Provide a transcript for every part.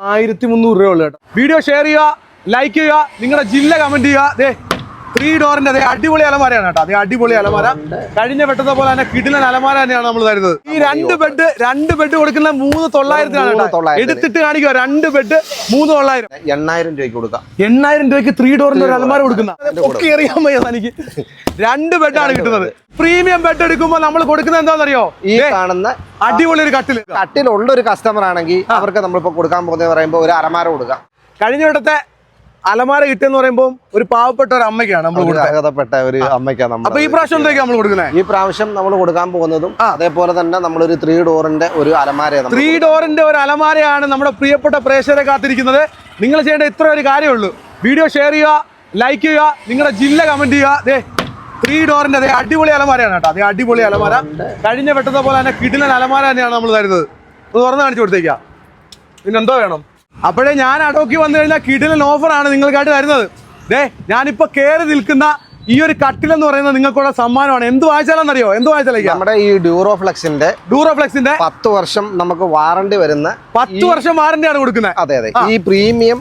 ആയിരത്തി മുന്നൂറ് രൂപ ഉള്ളു കേട്ടോ. വീഡിയോ ഷെയർ ചെയ്യുക ലൈക്ക് ചെയ്യുക നിങ്ങളുടെ ജില്ല കമന്റ് ചെയ്യുക. ദേ ത്രീ ഡോറിന്റെ അതേ അടിപൊളി അലമാരയാണ് കേട്ടോ. അതേ അടിപൊളി അലമാര. കഴിഞ്ഞ വെട്ടത്തെ പോലെ തന്നെ കിടിലൻ അലമാര തന്നെയാണ് നമ്മൾ തരുന്നത്. ഈ രണ്ട് ബെഡ് രണ്ട് ബെഡ് കൊടുക്കുന്ന മൂന്ന് തൊള്ളായിരത്തിനാണ് കേട്ടോ. എടുത്തിട്ട് കാണിക്കുക രണ്ട് ബെഡ് മൂന്ന് തൊള്ളായിരം. എണ്ണായിരം രൂപയ്ക്ക് കൊടുക്കാം. എണ്ണായിരം രൂപയ്ക്ക് ത്രീ ഡോറിന്റെ ഒരു അലമാര കൊടുക്കുന്ന. ഒക്കെ അറിയാൻ വയ്യ തനിക്ക്. രണ്ട് ബെഡാണ് കിട്ടുന്നത്. പ്രീമിയം ബെഡ് എടുക്കുമ്പോൾ നമ്മൾ കൊടുക്കുന്നത് എന്താണെന്നറിയോ? ഈ കാണുന്ന അടിപൊളി ഒരു കട്ടിൽ കട്ടിലുള്ള ഒരു കസ്റ്റമർ ആണെങ്കിൽ അവർക്ക് നമ്മളിപ്പോ കൊടുക്കാൻ പോകുന്നത് പറയുമ്പോൾ ഒരു അരമാര കൊടുക്കാം. കഴിഞ്ഞ വട്ടത്തെ അലമാര കിട്ടിയെന്ന് പറയുമ്പോൾ ഒരു പാവപ്പെട്ട ഒരു അമ്മയ്ക്കാണ് നമ്മൾ അർഹതപ്പെട്ട ഒരു അമ്മയ്ക്കാണ് നമ്മൾ അപ്പൊ ഈ പ്രാവശ്യം നമ്മൾ കൊടുക്കുന്നത് ഈ പ്രാവശ്യം നമ്മൾ കൊടുക്കാൻ പോകുന്നതും അതേപോലെ തന്നെ നമ്മൾ ഒരു ത്രീ ഡോറിന്റെ ഒരു അലമാര ത്രീ ഡോറിന്റെ ഒരു അലമാരയാണ് നമ്മുടെ പ്രിയപ്പെട്ട പ്രേക്ഷകരെ കാത്തിരിക്കുന്നത്. നിങ്ങൾ ചെയ്യേണ്ട ഇത്ര ഒരു കാര്യമുള്ളൂ വീഡിയോ ഷെയർ ചെയ്യുക ലൈക്ക് ചെയ്യുക നിങ്ങളുടെ ജില്ല കമന്റ് ചെയ്യുക. ദേ ത്രീ ഡോറിന്റെ അതേ അടിപൊളി അലമാരയാണ് കേട്ടോ. അതേ അടിപൊളി അലമാര. കഴിഞ്ഞ വെട്ടത്തെ പോലെ തന്നെ കിടിലൻ അലമാര തന്നെയാണ് നമ്മൾ തരുന്നത്. അത് തുറന്ന് കാണിച്ചു കൊടുത്തേക്കാം. പിന്നെന്തോ വേണം? അപ്പോഴേ ഞാൻ അടോക്കി വന്നു കഴിഞ്ഞാൽ കിടിലൻ ഓഫറാണ് നിങ്ങൾക്കായിട്ട് തരുന്നത്. ദേ ഞാനിപ്പോ കയറി നിൽക്കുന്ന ഈ ഒരു കട്ടിൽ എന്ന് പറയുന്നത് നിങ്ങൾക്കുള്ള സമ്മാനമാണ്. എന്ത് വായിച്ചാലെന്നറിയോ എന്ത് വായിച്ചാലേക്കാ നമ്മുടെ ഈ ഡ്യൂറോഫ്ലെക്സിന്റെ ഡൂറോഫ്ലെക്സിന്റെ പത്ത് വർഷം നമുക്ക് വാറണ്ടി വരുന്ന പത്ത് വർഷം വാറണ്ടിയാണ് കൊടുക്കുന്നത്. അതെ അതെ. ഈ പ്രീമിയം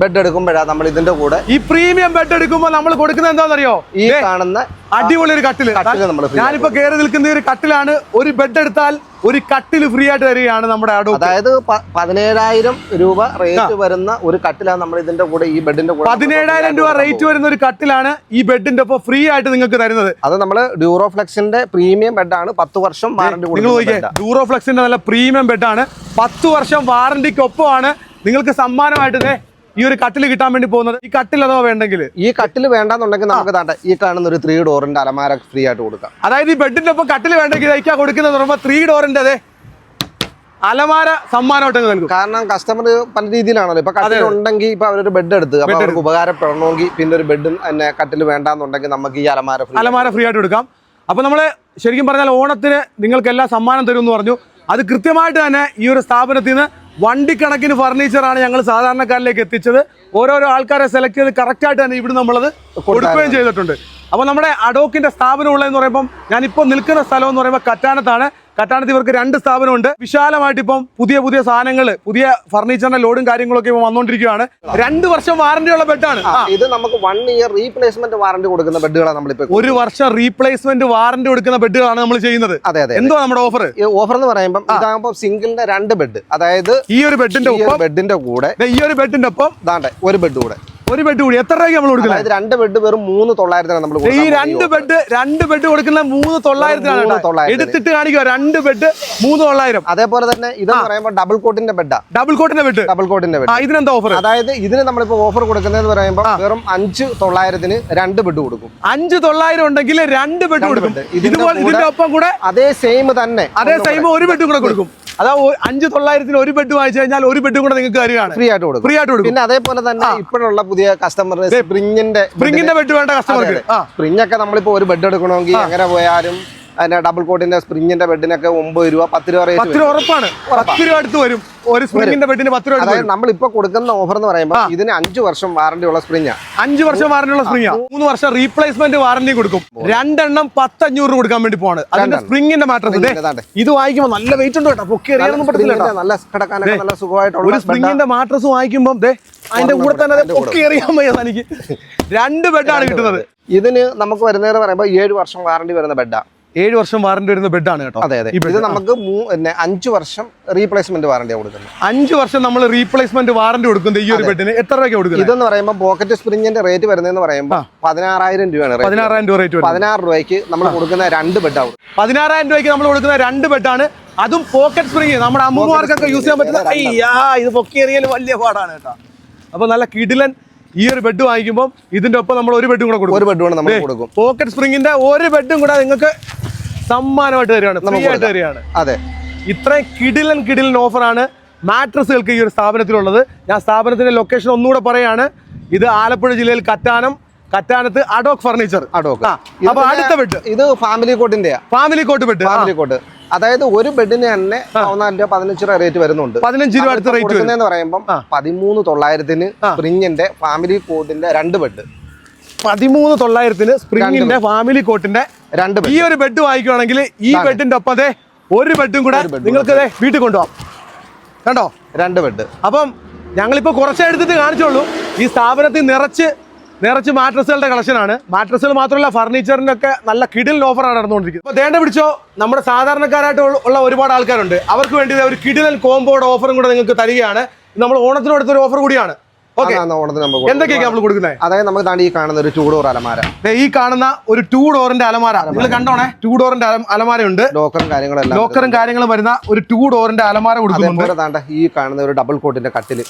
ബെഡ് എടുക്കുമ്പോഴാണ് നമ്മൾ ഇതിന്റെ കൂടെ ഈ പ്രീമിയം ബെഡ് എടുക്കുമ്പോൾ നമ്മൾ കൊടുക്കുന്നത് എന്താണെന്നറിയോ? ഈ കാണുന്ന അടിപൊളി ഒരു കട്ടിൽ. ഞാനിപ്പോ കയറി നിൽക്കുന്ന ഒരു കട്ടിലാണ് ഒരു ബെഡ് എടുത്താൽ ഒരു കട്ടിൽ ഫ്രീ ആയിട്ട് തരികയാണ് നമ്മുടെ അടോ അതായത് പതിനേഴായിരം രൂപ റേറ്റ് വരുന്ന ഒരു കട്ടിലാണ് നമ്മൾ ഇതിന്റെ കൂടെ ഈ ബെഡിന്റെ കൂടെ പതിനേഴായിരം രൂപ റേറ്റ് വരുന്ന ഒരു കട്ടിലാണ് ഈ ബെഡിന്റെ ഒപ്പം ഫ്രീ ആയിട്ട് നിങ്ങൾക്ക് തരുന്നത്. അത് നമ്മൾ ഡ്യൂറോഫ്ലെക്സിന്റെ പ്രീമിയം ബെഡാണ് പത്ത് വർഷം വാറണ്ടി ഡ്യൂറോഫ്ലെക്സിന്റെ നല്ല പ്രീമിയം ബെഡാണ് പത്ത് വർഷം വാറന്റിക്കൊപ്പമാണ് നിങ്ങൾക്ക് സമ്മാനമായിട്ട് ഈ ഒരു കട്ടിൽ കിട്ടാൻ വേണ്ടി പോകുന്നത്? ഈ കട്ടിൽ അഥവാ വേണ്ടെങ്കിൽ ഈ കട്ടിൽ വേണ്ടെന്നുണ്ടെങ്കിൽ നമുക്ക് താണ്ട ഈ കാണുന്ന ഒരു ത്രീ ഡോറിന്റെ അലമാര ഫ്രീ ആയിട്ട് കൊടുക്കാം. അതായത് ഈ ബെഡിന്റെ ഒപ്പം കട്ടിൽ വേണ്ടെങ്കിൽ ഇതാ കൊടുക്കുന്നത് പറയുമ്പോൾ ത്രീ ഡോറിന്റെ അതെ അലമാര സമ്മാനമായിട്ട് നൽകും. കാരണം കസ്റ്റമർ പല രീതിയിലാണല്ലോ. ഇപ്പൊ കട്ടിൽ ഉണ്ടെങ്കിൽ ഇപ്പൊ അവരൊരു ബെഡ് എടുത്ത് അപ്പൊ അവർക്ക് ഉപകാരപ്പെടണമെങ്കിൽ പിന്നെ ഒരു ബെഡും തന്നെ കട്ടിൽ വേണ്ടാന്നുണ്ടെങ്കിൽ നമുക്ക് ഈ അലമാര ഫ്രീ അലമാര ഫ്രീ ആയിട്ട് കൊടുക്കാം. അപ്പൊ നമ്മൾ ശരിക്കും പറഞ്ഞാൽ ഓണത്തിന് നിങ്ങൾക്ക് എല്ലാ സമ്മാനം തരും എന്ന് പറഞ്ഞു. അത് കൃത്യമായിട്ട് തന്നെ ഈ ഒരു സ്ഥാപനത്തിൽ നിന്ന് വണ്ടിക്കണക്കിന് ഫർണിച്ചറാണ് ഞങ്ങൾ സാധാരണക്കാരിലേക്ക് എത്തിച്ചത്. ഓരോരോ ആൾക്കാരെ സെലക്ട് ചെയ്ത് കറക്റ്റായിട്ട് തന്നെ ഇവിടെ നമ്മളത് കൊടുക്കുകയും ചെയ്തിട്ടുണ്ട്. അപ്പോൾ നമ്മുടെ അഡോക്കിന്റെ സ്ഥാപനം ഉള്ളതെന്ന് പറയുമ്പോൾ ഞാൻ ഇപ്പോൾ നിൽക്കുന്ന സ്ഥലം എന്ന് പറയുമ്പോൾ കറ്റാനത്താണ്. കറ്റാനത്ത് ഇവർക്ക് രണ്ട് സ്ഥാപനമുണ്ട്. വിശാലമായിട്ട് ഇപ്പം പുതിയ പുതിയ സാധനങ്ങൾ പുതിയ ഫർണിച്ചറിന്റെ ലോഡും കാര്യങ്ങളൊക്കെ ഇപ്പം വന്നുകൊണ്ടിരിക്കുകയാണ് രണ്ട് വർഷം വാറന്റിയുള്ള ബെഡാണ് ഇത് നമുക്ക് വൺ ഇയർ റീപ്ലേസ്മെന്റ് വാറന്റി കൊടുക്കുന്ന ബെഡുകളാണ് നമ്മളിപ്പോ ഒരു വർഷം റീപ്ലേസ്മെന്റ് വാറന്റി കൊടുക്കുന്ന ബെഡുകളാണ് നമ്മൾ ചെയ്യുന്നത്. അതെ അതെ എന്തോ നമ്മുടെ ഓഫർ ഓഫർ എന്ന് പറയുമ്പോൾ ഇതാകുമ്പോൾ സിംഗിളിന്റെ രണ്ട് ബെഡ് അതായത് ഈ ഒരു ബെഡിന്റെ ബെഡിന്റെ കൂടെ ഈ ഒരു ബെഡിന്റെ ഒപ്പം ദാണ്ടെ ഒരു ബെഡ് കൂടെ. ഒരു ബെഡ് കൂടി. എത്ര രൂപയ്ക്ക് നമ്മൾ കൊടുക്കുന്നത്? രണ്ട് ബെഡ് വെറും മൂന്ന് തൊള്ളായിരത്തിനാണ് നമ്മൾ ഈ രണ്ട് ബെഡ് രണ്ട് ബെഡ് കൊടുക്കുന്ന മൂന്ന് തൊള്ളായിരത്തിനാണ്. എടുത്തിട്ട് കാണിക്കുക രണ്ട് ബെഡ് മൂന്ന് തൊള്ളായിരം. അതേപോലെ തന്നെ ഇത് പറയുമ്പോൾ ഡബിൾ കോട്ടിന്റെ ബെഡാ ഡബിൾ കോട്ടിന്റെ ബെഡ് ഡബിൾ കോട്ടിന്റെ ബെഡ് ഇതിനെന്താ ഓഫർ അതായത് ഇതിന് നമ്മളിപ്പോ ഓഫർ കൊടുക്കുന്നത് പറയുമ്പോൾ വെറും അഞ്ച് തൊള്ളായിരത്തിന് രണ്ട് ബെഡ് കൊടുക്കും. അഞ്ച് തൊള്ളായിരം ഉണ്ടെങ്കിൽ രണ്ട് ബെഡ് കൊടുക്കും. ഇതുപോലെ ഇതിന്റെ ഒപ്പം കൂടെ അതേ സെയിം തന്നെ. അതേ സെയിം ഒരു ബെഡ് കൂടെ കൊടുക്കും. അതാ അഞ്ചു തൊള്ളായിരത്തിന് ഒരു ബെഡ് വാങ്ങിച്ചു കഴിഞ്ഞാൽ ഒരു ബെഡ് കൂടെ നിങ്ങൾക്ക് തരികയാണ് ഫ്രീ ആയിട്ട് കൊടുക്കും. ഫ്രീ ആയിട്ട് കൊടുക്കും. പിന്നെ അതേപോലെ തന്നെ ഇപ്പോഴുള്ള പുതിയ കസ്റ്റമർ സ്പ്രിങ്ങിന്റെ സ്പ്രിങ്ങിന്റെ ബെഡ് വേണ്ട കസ്റ്റമർക്ക് സ്പ്രിങ് ഒക്കെ നമ്മളിപ്പോ ഒരു ബെഡ് എടുക്കണമെങ്കിൽ അങ്ങനെ പോയാലും അതിന്റെ ഡബിൾ കോട്ടിന്റെ സ്പ്രിങ്ങിന്റെ ബെഡിനൊക്കെ ഒമ്പത് രൂപ പത്ത് രൂപ പത്ത് രൂപ ഉറപ്പാണ്. പത്ത് രൂപ അടുത്ത് വരും. ഒരു സ്പ്രിങ്ങിന്റെ ബെഡിന് പത്ത് രൂപ അതായത് വരും. നമ്മളിപ്പോ കൊടുക്കുന്ന ഓഫർ എന്ന് പറയുമ്പോൾ ഇതിന് അഞ്ചു വർഷം വാറണ്ടി ഉള്ള സ്പ്രിങ്ങാ അഞ്ചു വർഷം വാറന്റിയുള്ള സ്പ്രിംഗ് മൂന്ന് വർഷം റീപ്ലേസ്മെന്റ് വാറന്റി കൊടുക്കും. രണ്ടെണ്ണം പത്തഞ്ഞൂറ് കൊടുക്കാൻ വേണ്ടി പോവാണ്. അതിന്റെ സ്പ്രിങ്ങിന്റെ മാറ്റം. ഇത് വായിക്കുമ്പോൾ നല്ല വെയിറ്റ് ഉണ്ട് കേട്ടോ. പൊക്കി എറിയാനൊന്നും പറ്റത്തില്ല കേട്ടോ. നല്ല കിടക്കാനൊക്കെ നല്ല സുഖമായിട്ടുള്ള ഒരു സ്പ്രിങ്ങിന്റെ മാട്രസ് വാങ്ങിക്കുമ്പോൾ അതിന്റെ കൂടെ തന്നെ അറിയാൻ പൊക്കി എറിയാൻ വയ്യ എനിക്ക് രണ്ട് ബെഡാണ് കിട്ടുന്നത്. ഇതിന് നമുക്ക് വരുന്നതെന്ന് പറയുമ്പോൾ ഏഴ് വർഷം വാറണ്ടി വരുന്ന ബെഡാ ഏഴ് വർഷം വാറന്റി വരുന്ന ബെഡാണ് കേട്ടോ അതെ അതെ. ഇത് നമുക്ക് അഞ്ചു പിന്നെ അഞ്ച് വർഷം റീപ്ലേസ്മെന്റ് വാറന്റി കൊടുക്കുന്നത്. അഞ്ച് വർഷം നമ്മൾ റീപ്ലേസ്മെന്റ് വാറന്റി കൊടുക്കുന്നത് ഈ ഒരു ബെഡിന് എത്ര രൂപയ്ക്ക് കൊടുക്കുന്നത് ഇതെന്ന് പറയുമ്പോൾ പോക്കറ്റ് സ്പ്രിങ്ങിന്റെ റേറ്റ് വരുന്നതെന്ന് പറയുമ്പോൾ പതിനാറായിരം രൂപയാണ്. പതിനാറായിരം രൂപ റേറ്റ് പതിനാറ് രൂപയ്ക്ക് നമ്മൾ കൊടുക്കുന്ന രണ്ട് ബെഡാവും പതിനാറായിരം രൂപയ്ക്ക് നമ്മൾ കൊടുക്കുന്ന രണ്ട് ബെഡാണ് അതും പോക്കറ്റ് സ്പ്രിങ് നമ്മുടെ അമ്മമാർക്കൊക്കെ യൂസ് ചെയ്യാൻ പറ്റുന്ന അയ്യാ ഇത് പൊക്കിയേറിയാൽ വലിയ പാടാണ് കേട്ടോ. അപ്പൊ നല്ല കിടിലൻ ഈ ഒരു ബെഡ് വാങ്ങിക്കുമ്പോൾ ഇതിന്റെ ഒപ്പം നമ്മൾ ഒരു ബെഡും കൂടെ കൊടുക്കും. ഒരു ബെഡ് നമ്മൾ കൊടുക്കും. പോക്കറ്റ് സ്പ്രിങ്ങിന്റെ ഒരു ബെഡും കൂടെ നിങ്ങൾക്ക് സമ്മാനമായിട്ട് തരികയാണ് ആയിട്ട് തരികയാണ്. അതെ. ഇത്രയും കിടിലൻ കിടിലൻ ഓഫറാണ് മാട്രസുകൾക്ക് ഈ ഒരു സ്ഥാപനത്തിലുള്ളത്. ഞാൻ സ്ഥാപനത്തിന്റെ ലൊക്കേഷൻ ഒന്നുകൂടെ പറയാണ്. ഇത് ആലപ്പുഴ ജില്ലയിൽ കറ്റാനം കറ്റാനത്ത് അഡോക് ഫർണിച്ചർ അഡോക്. അപ്പൊ അടുത്ത ബെഡ് ഇത് family കോട്ടിന്റെ family cot bed family cot അതായത് ഒരു ബെഡിന് തന്നെ പതിനാല് രൂപ പതിനഞ്ച് രൂപ റേറ്റ് വരുന്നുണ്ട്. പതിനഞ്ച് രൂപ അടുത്ത റേറ്റ് എന്ന് പറയുമ്പോൾ പതിമൂന്ന് തൊള്ളായിരത്തിന് സ്പ്രിങ്ങിന്റെ ഫാമിലി കോട്ടിന്റെ രണ്ട് ബെഡ് പതിമൂന്ന് തൊള്ളായിരത്തിന് സ്പ്രിങ്ങിന്റെ ഫാമിലി കോട്ടിന്റെ രണ്ട് ഈ ഒരു ബെഡ് വാങ്ങിക്കുവാണെങ്കിൽ ഈ ബെഡിന്റെ ഒപ്പം അതെ ഒരു ബെഡും കൂടെ നിങ്ങൾക്ക് വീട്ടിൽ കൊണ്ടുപോകാം. കണ്ടോ? രണ്ട് ബെഡ് അപ്പം ഞങ്ങളിപ്പോൾ കുറച്ചേ എടുത്തിട്ട് കാണിച്ചോളൂ ഈ സ്ഥാപനത്തിൽ നിറച്ച് നിറച്ച് മാട്രസുകളുടെ കളക്ഷനാണ്. മാട്രസുകൾ മാത്രമല്ല ഫർണിച്ചറിന്റെ ഒക്കെ നല്ല കിടിലൻ ഓഫറാണ് നടന്നുകൊണ്ടിരിക്കുന്നത്. അപ്പോൾ ദേണ്ട പിടിച്ചോ നമ്മുടെ സാധാരണക്കാരായിട്ട് ഉള്ള- ഒരുപാട് ആൾക്കാരുണ്ട്. അവർക്ക് വേണ്ടി ഒരു കിടിലൻ കോമ്പോയുടെ ഓഫറും കൂടെ നിങ്ങൾക്ക് തരികയാണ്. നമ്മൾ ഓണത്തിന് കൊടുത്ത ഒരു ഓഫർ കൂടിയാണ് അതായത് നമുക്ക് താണ്ടി ഈ കാണുന്ന ഒരു ചൂടോർ അലമാര. ദേ ഈ കാണുന്ന ഒരു ടൂ ഡോറിന്റെ അലമാര. നിങ്ങൾ കണ്ടോണേ? ടൂ ഡോറിന്റെ അലമാരയുണ്ട്. ലോക്കറും കാര്യങ്ങളും ലോക്കറും കാര്യങ്ങളും വരുന്ന ഒരു ടൂ ഡോറിന്റെ അലമാര കൊടുക്കുന്നുണ്ട്. ഈ കാണുന്ന ഒരു ഡബിൾ കോട്ടിന്റെ കട്ടിൽ.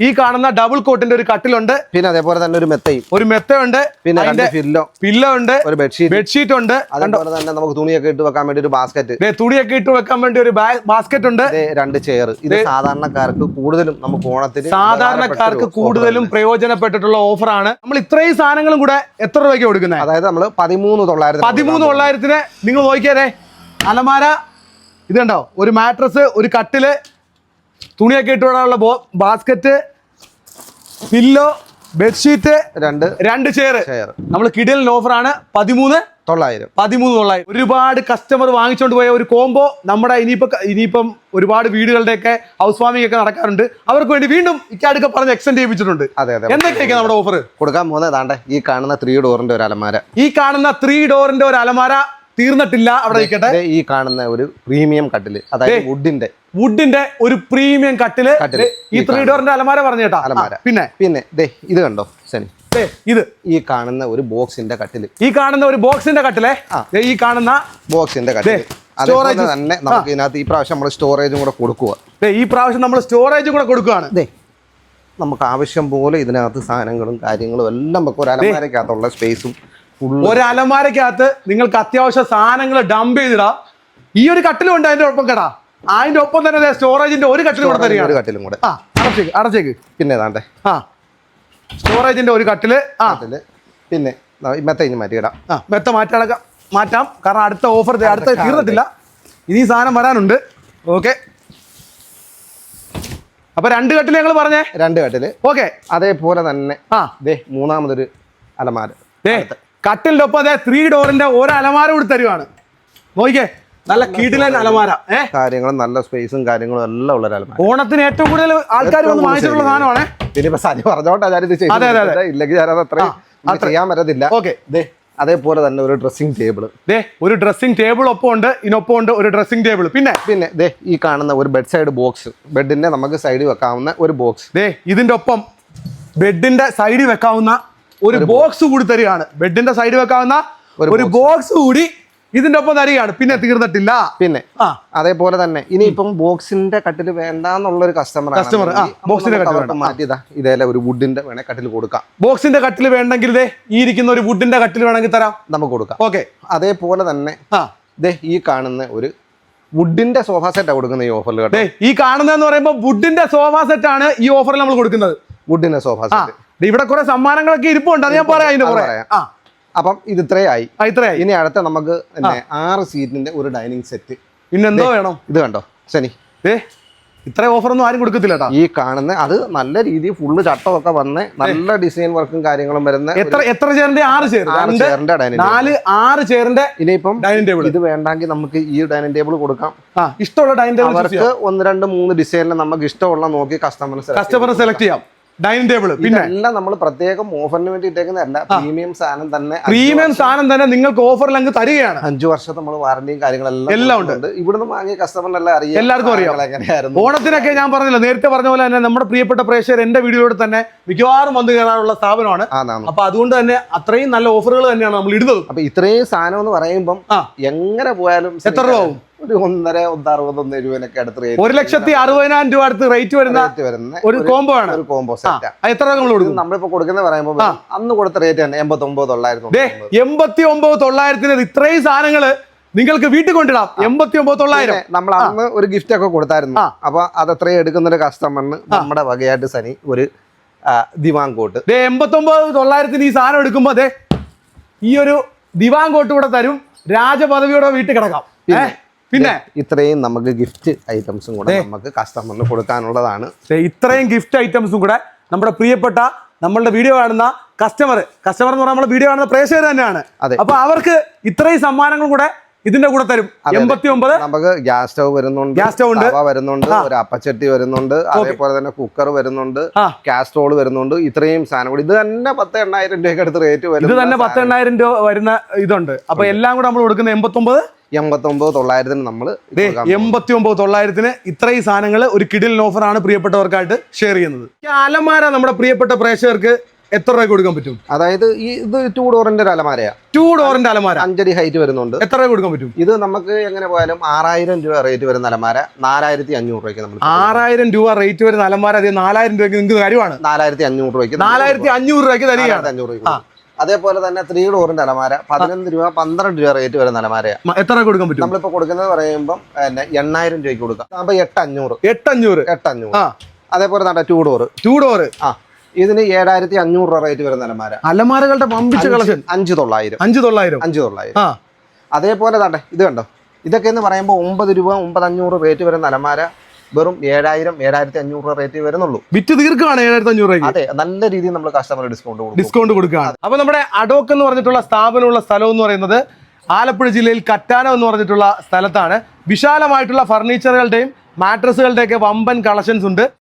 ഈ കാണുന്ന ഡബിൾ കോട്ടിന്റെ ഒരു കട്ടിലുണ്ട്. പിന്നെ അതേപോലെ തന്നെ ഒരു മെത്തയും. ഒരു മെത്തയുണ്ട്. പിന്നെ ഫില്ലോ പില്ലോ ഉണ്ട് ഒരു ബെഡ്ഷീറ്റ് ബെഡ്ഷീറ്റ് ഉണ്ട് അതേപോലെ തന്നെ നമുക്ക് തുണിയൊക്കെ ഇട്ട് വെക്കാൻ വേണ്ടി ഒരു ബാസ്ക്കറ്റ് തുണിയൊക്കെ ഇട്ട് വെക്കാൻ വേണ്ടി ഒരു ബാസ്ക്കറ്റ് ഉണ്ട്. രണ്ട് ചെയർ ഇത് സാധാരണക്കാർക്ക് കൂടുതലും നമുക്ക് ഓണത്തിന് സാധാരണക്കാർക്ക് കൂടുതലും പ്രയോജനപ്പെട്ടിട്ടുള്ള ഓഫറാണ് നമ്മൾ ഇത്രയും സാധനങ്ങളും കൂടെ എത്ര രൂപയ്ക്ക് കൊടുക്കുന്നത് അതായത് നമ്മൾ പതിമൂന്ന് തൊള്ളായിരത്തി പതിമൂന്ന് തൊള്ളായിരത്തിന് നിങ്ങൾ നോക്കിയാലേ. അലമാര ഇതുണ്ടോ? ഒരു മാട്രസ് ഒരു കട്ടിൽ തുണിയൊക്കെ ഇട്ടുള്ള ബാസ്ക്കറ്റ് പില്ലോ ബെഡ്ഷീറ്റ് രണ്ട് രണ്ട് ചെയർ നമ്മൾ ഓഫർ ഓഫറാണ് പതിമൂന്ന് തൊള്ളായിരം. പതിമൂന്ന് തൊള്ളായിരം. ഒരുപാട് കസ്റ്റമർ വാങ്ങിച്ചുകൊണ്ട് പോയ ഒരു കോംബോ നമ്മുടെ ഇനിയിപ്പോ ഇനിയിപ്പം ഒരുപാട് വീടുകളുടെയൊക്കെ ഹൗസ് വാമിംഗ് ഒക്കെ നടക്കാറുണ്ട്. അവർക്ക് വേണ്ടി വീണ്ടും ഇക്കാടൊക്കെ പറഞ്ഞ് എക്സ്റ്റെൻഡ് ചെയ്യിപ്പിച്ചിട്ടുണ്ട്. അതെ അതെ. എന്തൊക്കെയൊക്കെ നമ്മുടെ ഓഫർ കൊടുക്കാൻ പോകുന്നത് താണ്ട ഈ കാണുന്ന ത്രീ ഡോറിന്റെ ഒരു അലമാര. ഈ കാണുന്ന ത്രീ ഡോറിന്റെ ഒരു അലമാര തീർന്നിട്ടില്ല. അവിടെ ഈ കാണുന്ന ഒരു പ്രീമിയം കട്ടിൽ അതായത് വുഡിന്റെ വുഡിന്റെ ഒരു പ്രീമിയം കട്ടിൽ. ഈ ത്രീ ഡോറിന്റെ അലമാര പറഞ്ഞു കേട്ടോ. അലമാര. പിന്നെ? പിന്നെ ദേ ഇത് കണ്ടോ ശനി ഇത്. ഈ കാണുന്ന ഒരു ബോക്സിന്റെ കട്ടിൽ ഈ കാണുന്ന ഒരു ബോക്സിന്റെ കട്ടിലെ ഈ കാണുന്ന ബോക്സിന്റെ കട്ടിൽ സ്റ്റോറേജ് തന്നെ നമുക്ക് ഇതിനകത്ത് ഈ പ്രാവശ്യം നമ്മൾ സ്റ്റോറേജും കൂടെ കൊടുക്കുക ഈ പ്രാവശ്യം നമ്മൾ സ്റ്റോറേജും കൂടെ കൊടുക്കുകയാണ് നമുക്ക് ആവശ്യം പോലെ ഇതിനകത്ത് സാധനങ്ങളും കാര്യങ്ങളും എല്ലാം വെക്കും. ഒരു അലമാരക്കകത്തുള്ള സ്പേസും ഒരു അലമാരക്കകത്ത് നിങ്ങൾക്ക് അത്യാവശ്യ സാധനങ്ങൾ ഡംപ് ചെയ്തിടാം. ഈ ഒരു കട്ടിലും ഉണ്ട് അതിന്റെ ഒപ്പം കേടാ അതിന്റെ ഒപ്പം തന്നെ സ്റ്റോറേജിന്റെ ഒരു കട്ടിലും കൂടെ ഒരു തരികയാണ്. കട്ടിലും കൂടെ. ആ അടച്ചേക്ക് അടച്ചേക്ക്. പിന്നെ ഏതാണ്ടേ ആ സ്റ്റോറേജിന്റെ ഒരു കട്ടിൽ ആ. കട്ടിൽ. പിന്നെ മെത്ത ഇനി മാറ്റിയിടാം. ആ മെത്ത മാറ്റാടക്ക മാറ്റാം. കാരണം അടുത്ത ഓഫർ അടുത്ത തീർന്നിട്ടില്ല. ഇനി സാധനം വരാനുണ്ട്. ഓക്കെ അപ്പൊ രണ്ട് കട്ടിൽ ഞങ്ങൾ പറഞ്ഞേ? രണ്ട് കട്ടിൽ. ഓക്കെ അതേപോലെ തന്നെ ആ. ദേ മൂന്നാമതൊരു അലമാര ദേ കട്ടിലിന്റെ ഒപ്പം അതെ ത്രീ ഡോറിന്റെ ഒരു അലമാര കൂടി തരുവാണ്. നോക്കിക്കേ നല്ല കിടിലൻ അലമാര. ഏഹ് കാര്യങ്ങളും നല്ല സ്പേസും കാര്യങ്ങളും എല്ലാം ഉള്ള അലമാര. ഓണത്തിന് ഏറ്റവും കൂടുതൽ ആൾക്കാർ വന്ന് വാങ്ങിച്ചിട്ടുള്ള സാധനമാണ്? പിന്നെ ഇപ്പൊ സനി പറഞ്ഞോണ്ടാ ഞാനിത്. ഇല്ലെങ്കിൽ ഞാനത് അത്രയും ചെയ്യാൻ പറ്റത്തില്ല. ഓക്കെ. അതേപോലെ തന്നെ ഒരു ഡ്രസ്സിംഗ് ടേബിൾ ദേ ഒരു ഡ്രസ്സിംഗ് ടേബിൾ ഒപ്പം ഉണ്ട് ഇതിനൊപ്പം ഉണ്ട് ഒരു ഡ്രസ്സിംഗ് ടേബിൾ പിന്നെ? പിന്നെ ദേ ഈ കാണുന്ന ഒരു ബെഡ് സൈഡ് ബോക്സ് ബെഡിന്റെ നമുക്ക് സൈഡിൽ വെക്കാവുന്ന ഒരു ബോക്സ് ദേ ഇതിന്റെ ഒപ്പം ബെഡിന്റെ സൈഡിൽ വെക്കാവുന്ന ഒരു ബോക്സ് കൂടി തരികയാണ്. ബെഡിന്റെ സൈഡിൽ വെക്കാവുന്ന ഒരു ബോക്സ് കൂടി ഇതിന്റെ ഒപ്പം തരികയാണ്. പിന്നെ തീർന്നിട്ടില്ല. പിന്നെ. ആ. അതേപോലെ തന്നെ ഇനിയിപ്പം ബോക്സിന്റെ കട്ടിൽ വേണ്ടെന്നുള്ള ഒരു കസ്റ്റമർ കസ്റ്റമർ ആ, box ന്റെ കട്ടിൽ വേണ്ട. മാറ്റിയതാ. ഇതേലെ ഒരു വുഡിന്റെ വേണേ കട്ടിൽ കൊടുക്കാം. ബോക്സിന്റെ കട്ടിൽ വേണ്ടെങ്കിൽ ദേ ഈ ഇരിക്കുന്ന ഒരു വുഡിന്റെ കട്ടിൽ വേണമെങ്കിൽ തരാം. നമുക്ക് കൊടുക്കാം. ഓക്കെ. അതേപോലെ തന്നെ ആ. ദേ ഈ കാണുന്ന ഒരു വുഡിന്റെ സോഫ സെറ്റാണ് കൊടുക്കുന്ന ഈ ഓഫറിൽ കേട്ടോ. ഈ കാണുന്നതെന്ന് പറയുമ്പോൾ വുഡിന്റെ സോഫ സെറ്റ് ആണ് ഈ ഓഫറിൽ നമ്മൾ കൊടുക്കുന്നത്. വുഡിന്റെ സോഫ സെറ്റ് ഇവിടെ കുറെ സമ്മാനങ്ങളൊക്കെ ഇരിപ്പുണ്ട്. അത് ഞാൻ പറയാം അതിന്റെ അത് പറയാം. ആ. അപ്പം ഇത് ഇത്രയായി ഇനി അടുത്ത നമുക്ക് ആറ് സീറ്റിന്റെ ഒരു ഡൈനിങ് സെറ്റ്. പിന്നെന്തോ വേണം? ഇത് കണ്ടോ? ശനി. ഏ ഇത്ര ഒന്നും ആരും കൊടുക്കത്തില്ല ഈ കാണുന്ന അത് നല്ല രീതിയിൽ ഫുള്ള് ചട്ടമൊക്കെ വന്ന് നല്ല ഡിസൈൻ വർക്കും കാര്യങ്ങളും വരുന്ന എത്ര എത്ര ചെയറിന്റെ ആറ് ചെയർ ആറ് ചെയറിന്റെ ഡൈനിങ് നാല് ആറ് ചെയറിന്റെ ഇനിയിപ്പം ഡൈനിങ് ടേബിൾ ഇത് വേണ്ടെങ്കിൽ നമുക്ക് ഈ ഡൈനിങ് ടേബിൾ കൊടുക്കാം. ഇഷ്ടമുള്ള ഡൈനിങ് ടേബിൾ അവർക്ക് ഒന്ന് രണ്ട് മൂന്ന് ഡിസൈനിൽ നമുക്ക് ഇഷ്ടമുള്ള നോക്കി കസ്റ്റമർ കസ്റ്റമർ സെലക്ട് ചെയ്യാം. Dining table. പിന്നെ? എല്ലാം നമ്മൾ പ്രത്യേകം ഓഫറിന് വേണ്ടി ഇട്ടേക്കുന്നതല്ല. പ്രീമിയം സാധനം തന്നെ പ്രീമിയം സാധനം തന്നെ നിങ്ങൾക്ക് ഓഫറിൽ അങ്ങ് തരികയാണ്. അഞ്ചു വർഷത്തെ നമ്മൾ വാറന്റിയും കാര്യങ്ങളെല്ലാം എല്ലാം ഉണ്ട്. ഇവിടെ ഇവിടുന്ന് വാങ്ങിയ കസ്റ്റമറിനെല്ലാം അറിയാം. എല്ലാവർക്കും അറിയാം. ഓണത്തിനൊക്കെ ഞാൻ പറഞ്ഞല്ലോ നേരത്തെ പറഞ്ഞ പോലെ തന്നെ നമ്മുടെ പ്രിയപ്പെട്ട പ്രേക്ഷകർ എന്റെ വീഡിയോയോട് തന്നെ മിക്കവാറും വന്നു കയറാനുള്ള സ്ഥാപനമാണ്. അപ്പൊ അതുകൊണ്ട് തന്നെ അത്രയും നല്ല ഓഫറുകൾ തന്നെയാണ് നമ്മൾ ഇടുന്നത്. അപ്പൊ ഇത്രയും സാധനം എന്ന് പറയുമ്പം. എങ്ങനെ പോയാലും എത്ര രൂപ? ഒരു ഒന്നര ഒന്ന് അറുപത് ഒന്ന് എഴുപതിനൊക്കെ അടുത്ത് ഒരു ലക്ഷത്തി അറുപതിനായിരം രൂപ അടുത്ത് റേറ്റ് വരുന്ന വരുന്ന ഒരു കോംബോ ആണ്. ഒരു കോംബോ എത്ര നമ്മൾ കൊടുക്കും? നമ്മളിപ്പോ കൊടുക്കുന്ന പറയുമ്പോ അന്ന് കൊടുത്ത റേറ്റ് തന്നെ എൺപത്തി ഒമ്പത് തൊള്ളായിരത്തി എൺപത്തി ഒമ്പത്. തൊള്ളായിരത്തിന് ഇത്രയും സാധനങ്ങൾ നിങ്ങൾക്ക് വീട്ടിൽ കൊണ്ടിടാം എൺപത്തി ഒമ്പത് തൊള്ളായിരം. നമ്മൾ അന്ന് ഒരു ഗിഫ്റ്റ് ഒക്കെ കൊടുത്തായിരുന്നു. അപ്പൊ അത് എത്രയും എടുക്കുന്ന ഒരു കസ്റ്റമറിന് നമ്മുടെ വകയായിട്ട് സനി ഒരു ദിവാങ്കോട്ട്. എൺപത്തി ഒമ്പത് തൊള്ളായിരത്തിന് ഈ സാധനം എടുക്കുമ്പോ അതെ ഈ ഒരു ദിവാങ്കോട്ട് കൂടെ തരും. രാജപദവിയോടെ വീട്ടിൽ കിടക്കാം. പിന്നെ ഇത്രയും നമുക്ക് ഗിഫ്റ്റ് ഐറ്റംസും കൂടെ നമുക്ക് കസ്റ്റമറിന് കൊടുക്കാനുള്ളതാണ്. ഇത്രയും ഗിഫ്റ്റ് ഐറ്റംസും കൂടെ നമ്മുടെ പ്രിയപ്പെട്ട നമ്മളുടെ വീഡിയോ കാണുന്ന കസ്റ്റമർ കസ്റ്റമർ എന്ന് പറഞ്ഞാൽ നമ്മുടെ വീഡിയോ കാണുന്ന പ്രേക്ഷകർ തന്നെയാണ്. അതെ. അപ്പൊ അവർക്ക് ഇത്രയും സമ്മാനങ്ങൾ കൂടെ ഇതിന്റെ കൂടെ തരും. എൺപത്തി ഒമ്പത് നമുക്ക് ഗ്യാസ് സ്റ്റവ് വരുന്നുണ്ട് ഗ്യാസ് സ്റ്റവ് ഉണ്ട്. വരുന്നുണ്ട് ഒരു അപ്പച്ചട്ടി വരുന്നുണ്ട് അതേപോലെ തന്നെ കുക്കർ വരുന്നുണ്ട്. കാസ്ട്രോൾ വരുന്നുണ്ട് ഇത്രയും സാധനം കൂടി. ഇത് തന്നെ പത്ത് എണ്ണായിരം രൂപയ്ക്ക് അടുത്ത് റേറ്റ് വരും ഇത് തന്നെ പത്ത് എണ്ണായിരം രൂപ വരുന്ന ഇതുണ്ട്. അപ്പൊ എല്ലാം കൂടെ നമ്മൾ കൊടുക്കുന്ന എൺപത്തി ഒമ്പത് എൺപത്തി ഒമ്പത് തൊള്ളായിരത്തിന് നമ്മൾ എൺപത്തി ഒമ്പത് തൊള്ളായിരത്തിന് ഇത്രയും സാധനങ്ങൾ ഒരു കിടിലിന് ഓഫറാണ് പ്രിയപ്പെട്ടവർക്കായിട്ട് ഷെയർ ചെയ്യുന്നത്. അലമാര നമ്മുടെ പ്രിയപ്പെട്ട പ്രേക്ഷകർക്ക് എത്ര രൂപ കൊടുക്കാൻ പറ്റും? അതായത് ഈ ഇത് ടൂ ഡോറിന്റെ ഒരു അലമാരയാ. ടൂ ഡോറിന്റെ അലമാര. അഞ്ചടി ഹൈറ്റ് വരുന്നുണ്ട്. എത്ര രൂപ കൊടുക്കാൻ പറ്റും? ഇത് നമുക്ക് എങ്ങനെ പോയാലും ആറായിരം രൂപ റേറ്റ് വരുന്ന അലമാര നാലായിരത്തി അഞ്ഞൂറ് രൂപയ്ക്ക് നമ്മൾ ആറായിരം രൂപ റേറ്റ് വരുന്ന അലമാര നാലായിരം രൂപയ്ക്ക് നിങ്ങൾക്ക് കാര്യമാണ് നാലായിരത്തി അഞ്ഞൂറ് രൂപയ്ക്ക് നാലായിരത്തി അഞ്ഞൂറ് രൂപയ്ക്ക് തരികയാണ്. അഞ്ഞൂറ് കൊടുക്കും. അതേപോലെ തന്നെ ത്രീ ഡോറിന്റെ അലമാര പതിനൊന്ന് രൂപ പന്ത്രണ്ട് രൂപ റേറ്റ് വരുന്ന അലമാരയാ മ- എത്ര കൊടുക്കാൻ പറ്റും? നമ്മളിപ്പോ കൊടുക്കുന്നത് പറയുമ്പോൾ എണ്ണായിരം രൂപയ്ക്ക് കൊടുക്കാം. അപ്പൊ എട്ട് അഞ്ഞൂറ് എട്ടഞ്ഞൂറ്. എട്ട് അഞ്ഞൂറ് ആ. അതേപോലെ തന്നെ ടൂ ഡോറ് ടൂ ഡോറ് ആ. ഇതിന് ഏഴായിരത്തി അഞ്ഞൂറ് രൂപ റേറ്റ് വരുന്ന അലമാര അലമാരകളുടെ പമ്പിച്ച കളക്ഷൻ? അഞ്ച് തൊള്ളായിരം. അഞ്ച് തൊള്ളായിരം? അഞ്ച് തൊള്ളായിരം. അതേപോലെ തന്നെ ഇത് കണ്ടോ? ഇതൊക്കെ എന്ന് പറയുമ്പോൾ ഒമ്പത് രൂപ ഒമ്പത് അഞ്ഞൂറ് റേറ്റ് വരുന്ന അലമാര വെറും ഏഴായിരം ഏഴായിരത്തി അഞ്ഞൂറ് രൂപ റേറ്റ് വരുന്നുള്ളൂ. വിറ്റ് തീർക്കുകയാണ് ഏഴായിരത്തി അഞ്ഞൂറ് രൂപ അതെ നല്ല രീതിയിൽ നമ്മൾ കസ്റ്റമർ ഡിസ്കൗണ്ട് ഡിസ്കൗണ്ട് കൊടുക്കുകയാണ്. അപ്പൊ നമ്മുടെ അഡോക്ക് എന്ന് പറഞ്ഞിട്ടുള്ള സ്ഥാപനമുള്ള സ്ഥലം എന്ന് പറയുന്നത് ആലപ്പുഴ ജില്ലയിൽ കറ്റാനം എന്ന് പറഞ്ഞിട്ടുള്ള സ്ഥലത്താണ്. വിശാലമായിട്ടുള്ള ഫർണിച്ചറുകളുടെയും മാട്രസുകളുടെയൊക്കെ വമ്പൻ കളക്ഷൻസ് ഉണ്ട്.